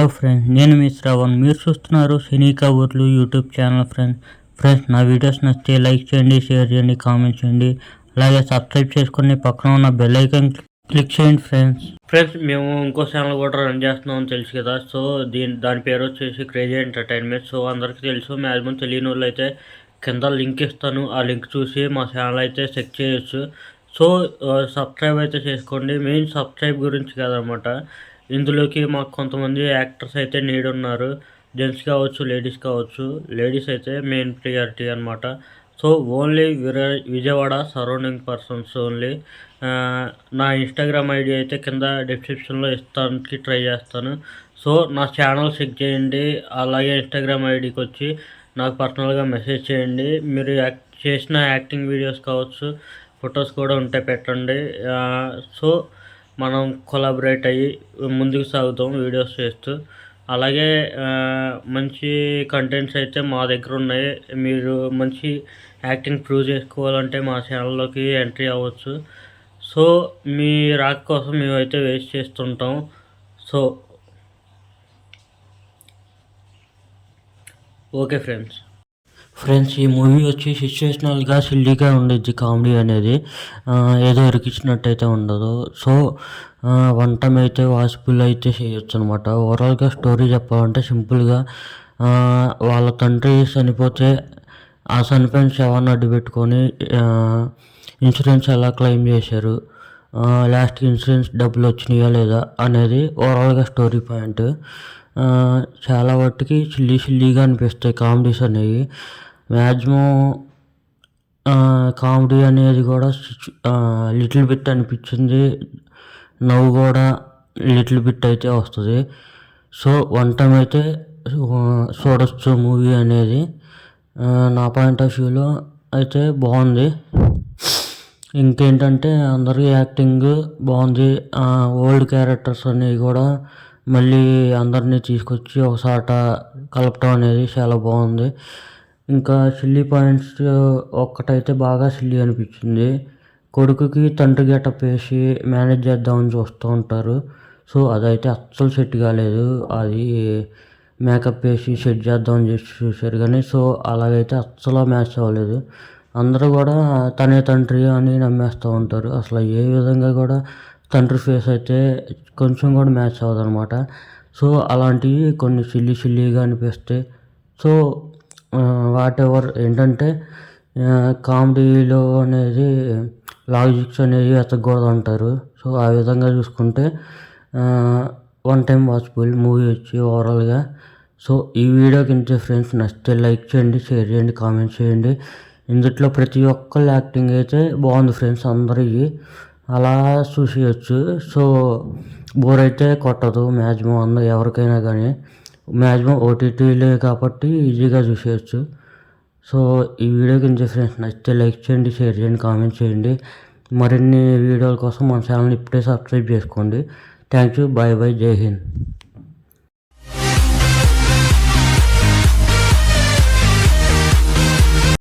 Hello friends నేను మీ శ్రవణ్. మీరు చూస్తున్నారు సినీ కబుర్లు యూట్యూబ్ ఛానల్ ఫ్రెండ్స్ ఫ్రెండ్స్ నా వీడియోస్ నచ్చితే లైక్ చేయండి షేర్ చేయండి కామెంట్ చేయండి. అలాగే సబ్స్క్రైబ్ చేసుకుని పక్కన ఉన్న బెల్ ఐకాన్ క్లిక్ చేయండి ఫ్రెండ్స్ ఫ్రెండ్స్ మేము ఇంకో ఛానల్ కూడా రన్ చేస్తున్నాం తెలుసు కదా. సో దీని దాని పేరు వచ్చేసి క్రేజీ ఎంటర్టైన్మెంట్ సో అందరికీ తెలుసు మ్యాక్సిమం తెలియని వాళ్ళు అయితే కింద లింక్ ఇస్తాను. ఆ లింక్ చూసి మా ఛానల్ అయితే చెక్ చేయొచ్చు. సో సబ్స్క్రైబ్ అయితే చేసుకోండి. మెయిన్ సబ్స్క్రైబ్ గురించి కాదనమాట. ఇందులోకి మాకు కొంతమంది యాక్టర్స్ అయితే నీడ్ ఉన్నారు. జెంట్స్ కావచ్చు లేడీస్ కావచ్చు. లేడీస్ అయితే మెయిన్ ప్రియారిటీ అనమాట so only Vijayawada surrounding persons only నా ఇన్స్టాగ్రామ్ ఐడి అయితే కింద డిస్క్రిప్షన్లో ఇస్తానికి ట్రై చేస్తాను. సో నా ఛానల్ చెక్ చేయండి. అలాగే ఇన్స్టాగ్రామ్ ఐడికి వచ్చి నాకు పర్సనల్గా మెసేజ్ చేయండి. మీరు యాక్ట్ చేసిన యాక్టింగ్ వీడియోస్ కావచ్చు ఫొటోస్ కూడా ఉంటే పెట్టండి. సో మనం కొలాబరేట్ అయ్యి ముందుకు సాగుతాం వీడియోస్ చేస్తూ. అలాగే మంచి కంటెంట్స్ అయితే మా దగ్గర ఉన్నాయి. మీరు మంచి యాక్టింగ్ ప్రూవ్ చేసుకోవాలంటే మా ఛానల్లోకి ఎంట్రీ అవ్వచ్చు. సో మీ రాక కోసం మేమైతే వేస్ట్ చేస్తుంటాం. So okay friends. ఫ్రెండ్స్ ఈ మూవీ వచ్చి సిచ్యువేషనల్గా సిల్లీగా ఉండేది కామెడీ అనేది. ఏదో ఇరికిచ్చినట్టయితే ఉండదు. సో వన్ టైం అయితే వాసిబుల్ అయితే చేయొచ్చు అనమాట ఓవరాల్గా స్టోరీ చెప్పాలంటే సింపుల్గా వాళ్ళ తండ్రి చనిపోతే ఆ చనిపోయిన శవాన్ని అడ్డు పెట్టుకొని ఇన్సూరెన్స్ ఎలా క్లెయిమ్ చేశారు లాస్ట్ ఇన్సూరెన్స్ డబ్బులు వచ్చినాయా లేదా అనేది ఓవరాల్గా స్టోరీ పాయింట్. చాలా వాటికి చిల్లీ చిల్లీగా అనిపిస్తాయి కామెడీస్ అనేవి. మ్యాక్సిమం కామెడీ అనేది కూడా లిటిల్ బిట్ అనిపించింది. నవ్వు కూడా లిటిల్ బిట్ అయితే వస్తుంది. సో వన్ టైం అయితే చూడొచ్చు మూవీ అనేది. నా పాయింట్ ఆఫ్ వ్యూలో అయితే బాగుంది. ఇంకేంటంటే అందరి యాక్టింగ్ బాగుంది. ఓల్డ్ క్యారెక్టర్స్ అనేవి కూడా మళ్ళీ అందరినీ తీసుకొచ్చి ఒకసాట కలపటం అనేది చాలా బాగుంది. ఇంకా సిల్లీ పాయింట్స్ ఒక్కటైతే బాగా సిల్లీ అనిపించింది. కొడుకుకి తండ్రి గెటప్ వేసి మేనేజ్ చేద్దామని చూస్తూ ఉంటారు. సో అదైతే అస్సలు సెట్ కాలేదు. అది మేకప్ వేసి సెట్ చేద్దామని చేసి చూశారు కానీ సో అలాగైతే అస్సలు మ్యాచ్ అవ్వలేదు. అందరూ కూడా తనే తండ్రి అని నమ్మేస్తూ ఉంటారు. అసలు ఏ విధంగా కూడా తండ్రి ఫేస్ అయితే కొంచెం కూడా మ్యాచ్ అవ్వదు అనమాట సో అలాంటివి కొన్ని సిల్లీ సిల్లీగా అనిపిస్తాయి సో వాట్ ఎవర్ ఏంటంటే కామెడీలో అనేది లాజిక్స్ అనేవి ఎతకూడదు అంటారు. సో ఆ విధంగా చూసుకుంటే వన్ టైం వాచబుల్ మూవీ వచ్చి ఓవరాల్గా సో ఈ వీడియో కింద ఫ్రెండ్స్ నచ్చితే లైక్ చేయండి షేర్ చేయండి కామెంట్ చేయండి. ఇందుట్లో ప్రతి ఒక్కళ్ళ యాక్టింగ్ అయితే బాగుంది ఫ్రెండ్స్ అందరివి అలా చూసేయచ్చు. సో బోర్ అయితే కొట్టదు మ్యాక్సిమం అందరూ ఎవరికైనా కానీ. మ్యాక్సిమం ఓటీటీలే కాబట్టి ఈజీగా చూసేయచ్చు. సో ఈ వీడియో కింద ఫ్రెండ్స్ నచ్చితే లైక్ చేయండి షేర్ చేయండి కామెంట్ చేయండి. మరిన్ని వీడియోల కోసం మన ఛానల్ ఇప్పుడే సబ్స్క్రైబ్ చేసుకోండి. థ్యాంక్ యూ బాయ్ బాయ్ జై హింద్.